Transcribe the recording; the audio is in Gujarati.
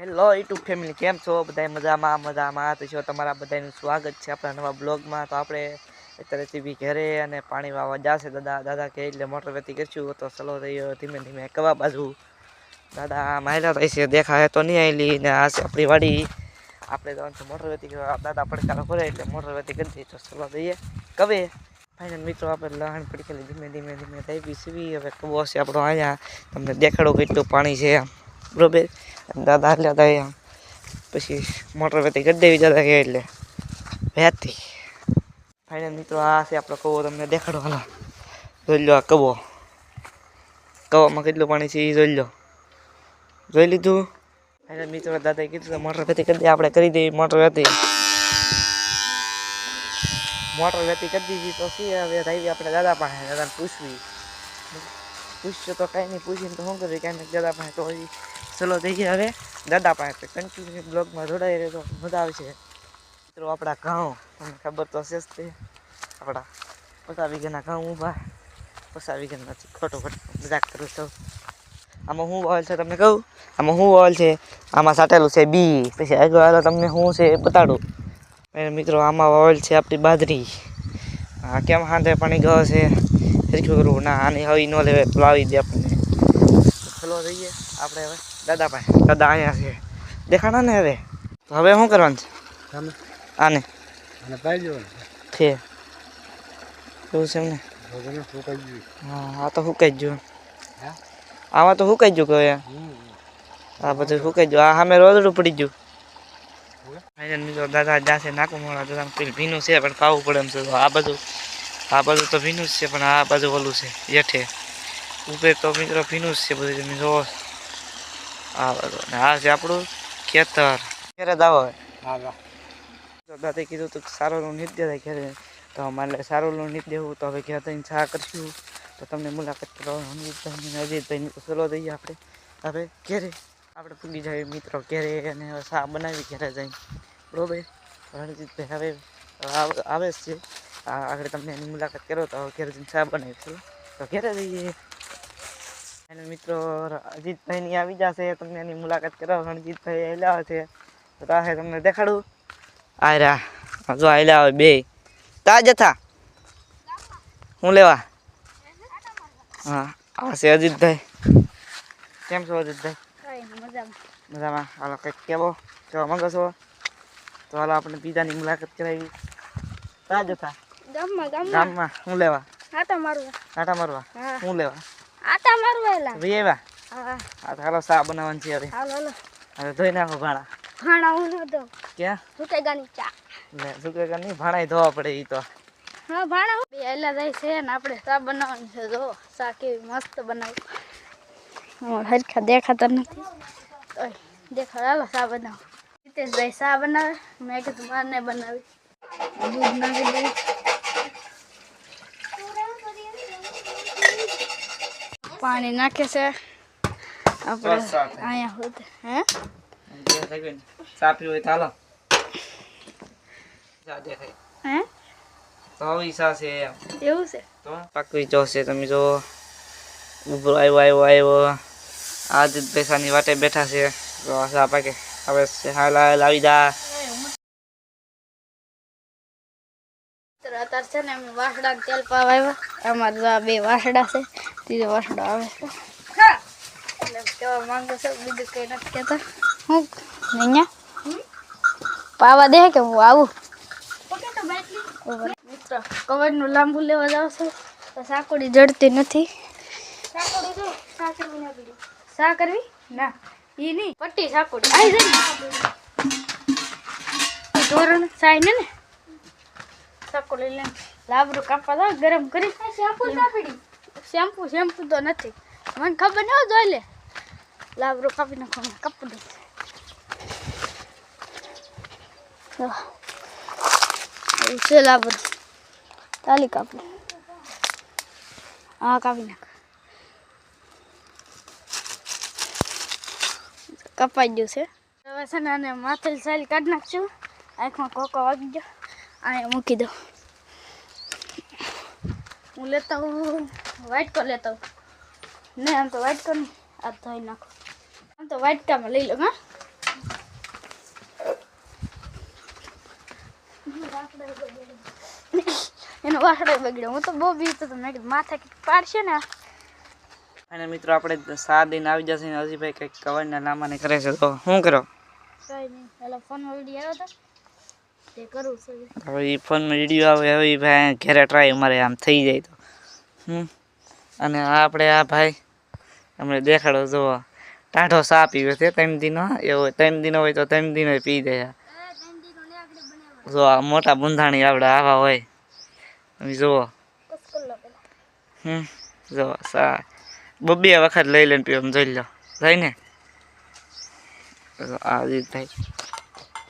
હેલો યુટ્યુબ ફેમિલી કેમ છો? બધા મજામાં મજામાં. તો છો તમારા બધાનું સ્વાગત છે આપણા નવા બ્લોગમાં. તો આપણે અત્યારે ટીવી ઘરે અને પાણી વાવવા જશે દાદા. દાદા કે એટલે મોટર વેતી કરશું. તો સલો રહ્યો ધીમે ધીમે કવા બાજુ. દાદા માયલા થઈ છે. દેખાય તો નહીં આવેલી ને આ છે આપણી વાડી. આપણે તો મોટર વેતી દાદા પડકારો કરે એટલે મોટર વેતી કરી દઈએ તો સલો દઈએ કવે. ફાઇનલ મિત્રો, આપણે લહાણ પડકેલી ધીમે ધીમે ધીમે થઈ બી સીવી હવે કવો છે આપણો અહીંયા. તમને દેખાડો કેટલું પાણી છે બરોબર? દાદા એટલે આમ પછી મોટર વેતી કરી દેવી દાદા કે એટલે. વ્યાજથી ફાઇનલ મિત્રો, આ છે આપણો કવો તમને દેખાડવાનો. જોઈ લો આ કવો. કવામાં કેટલું પાણી છે એ જોઈ લો. જોઈ લીધું? ફાઇનલ મિત્રો, દાદાએ કીધું મોટર વેતી કરી દે, આપણે કરી દઈએ મોટર વેતી મોટર વેતી કરી દીધી તો શું હવે આવી આપણે દાદા પાસે, દાદાને પૂછવી. પૂછશો તો કાંઈ નહીં, પૂછીને તો શું કરવી, કાંઈ દાદા પાસે તો ચલો જઈએ હવે દાદા પાસે. કન્ટિન્યુ બ્લોગમાં જોડાઈ રહેતો મજા આવશે. મિત્રો, આપણા ઘઉં, તમને ખબર તો હશે જ તે. આપણા પચાસ વીઘાના ઘઉં ઊભા. પચાસ વીઘા નથી ખોટો ખોટો મજાક કરું છું. આમાં શું વાવેલ છે તમને કહું? આમાં શું વાવેલ છે? આમાં સાટેલું છે બી. પછી આગળ તમને શું છે એ બતાડું. મિત્રો, આમાં વાવેલ છે આપણી બાજરી. કેમ હાથે પાણી ગયો છે? હરખ્યું કરવું. ના, આની હવે ન લેવે લાવી દે આપણને. ચલો જઈએ. આપણે હવે દાદા પાસે. દાદા અહીંયા છે. દેખાણા ને હવે? તો હવે શું કરવાનું છે? આને. છે. એવું છે એમને? આ તો સુકાઈ જ ગયું. હા? આમાં તો સુકાઈ ગયું કહે આ બધું સુકાઈ ગયું. આ સામે રોદડું પડી ગયું. ફાઇનલ મિત્રો દાદા જાશે નાકું મોડા દાદા પેલું ભીનું છે પણ ખાવું પડે એમ છે. આ બધું આ બધું તો ભીનું જ છે પણ આ બાજુ ઓલું છે યેઠે ઉપર તો મિત્રો ભીનું જ છે બધું તમે જોવો. આ બધું આ છે આપણું ખેતર. ક્યારે દાવો હવે વાહ કીધું તું સારું લોન નીત દેતા ઘરે. તો મારે સારું લોન નીત દેવું તો હવે ઘેર થઈને કરશું. તો તમને મુલાકાત કરવા અમિતભાઈ અને અજીતભાઈની તો દઈએ આપણે. હવે ઘેરે. આપણે પૂગી જાય મિત્રો ઘેરે અને શા બનાવી ઘેરે જઈને. બરોબર? રણજીતભાઈ હવે આવ- છે. આ આગળ તમને એની મુલાકાત કરો તો હવે ઘેરે જઈને શા બનાવી ચલો તો ઘેરે જઈએ. અને મિત્રો અજીતભાઈની આવી જશે. તમને એની મુલાકાત કરો રણજીતભાઈ આવેલા છે તો તાહે તમને દેખાડું. આયરા જો આયલા હોય બે. તા જથા હું લેવા? હા આ છે અજીતભાઈ. કેમ છો અજીતભાઈ? મજામાં. હાલો કંઈક કેવો કેવા માંગો છો? તો હાલો આપણે બીજાની મુલાકાત કરાવી. તા જથા ગામમાં હું લેવા? આટા મારવા. આટા મારવા? હું લેવા? આટા મારવા એલા વેવા હા. હા તો હાલો સા બનાવવાની છે હવે. હાલો હાલો. હવે ધોઈ નાખો ભાણા. ભાણા હું ન દઉં ક્યાં? સુકે ગાની ચા. કે નહીં ભાણાય ધોવા પડે એ તો. હા ભાણા હું બે એલા જાય છે ને આપણે સા બનાવવાની છે. જો ચા કેવી મસ્ત બનાવી. હા હરખા દેખાતા નથી. ઓય દેખા હાલો સા બનાવો. હિતેશભાઈ સા બનાવે. મેં કીધું મારને બનાવી. દૂધ નાખી દઈ પાણી નાખે છે. આપણે અહીંયા હે? સાપી હોય તો હાલો. ચા હે? તો આવી છે એવું છે? તો પાકવી જોશે તમે જો. ઊભો આવ્યો આવ્યો આવ્યો. આજ પૈસાની વાટે બેઠા છે. તો આ ચા પાકે. હવે હાલા લાવી દા તો અત્યારે છે ને અમે વાસડા તેલ પાવા આવ્યા. અમારે બે વાસડા છે. ત્રીજો વાસડો આવે છે. એટલે કેવા માંગો છો બીજું કંઈ નથી કહેતા. હું? અહીંયા? પાવા દે કે હું આવું? મિત્રો કવરનું લાંબુ લેવા જાવ છું? તો સાકુડી જડતી નથી. સા કરવી ના એ નહીં. પટ્ટી સાકુડી. આઈ જાય ધોરણ સાઈ ને? સાકો લઈ લે. લાબરું કાપવા દો ગરમ કરી. શેમ્પુ કાપી શેમ્પુ શેમ્પુ તો નથી. મને ખબર ન જોઈ લે. લાબરું કાપી નાખો મને કાપી દો. જો. એવું છે લાબરું. તાલી કાપી. હા કાપી નાખ. કપાઈ ગયું છે. હવે છે ને માથે સાલી કાઢી નાખશું આંખમાં કોકો વાગી ગયો. આને મૂકી દઉં. હું લેતા હું વ્હાઈટ કર લેતા હું નહીં આમ તો વ્હાઈટ કર આ ધોઈ નાખો. આમ તો વ્હાઈટ કામાં લઈ લો હા? એનો વાસડો બગડ્યો. હું તો બહુ બીતો તો મેં માથા કંઈક પાડશે ને અને મિત્રો આપણે સાત દિન આવી જશે ને હજીભાઈ કંઈક કવરના લામાને કરે છે. તો શું કરો? કંઈ નહીં. પેલા ફોન ઓલરેડી આવ્યો હતો હવે. એ ફોનમાં વીડિયો આવે હવે ભાઈ ઘેરે ટ્રાય અમારે આમ થઈ જાય તો. હમ? અને આ આપણે આ ભાઈ અમને દેખાડો જુઓ ટાઢો સા પીવે છે ત્રણ દિનો એવો ત્રણ દિનો હોય તો ત્રણ દિનો પી દે જો આ મોટા બુંધાણી આપણે આવા હોય. તમે જુઓ. હમ? જો સા. બબ્બે વખત લઈ લઈને પીવો જોઈ લો. જાય ને? આ રીત થાય.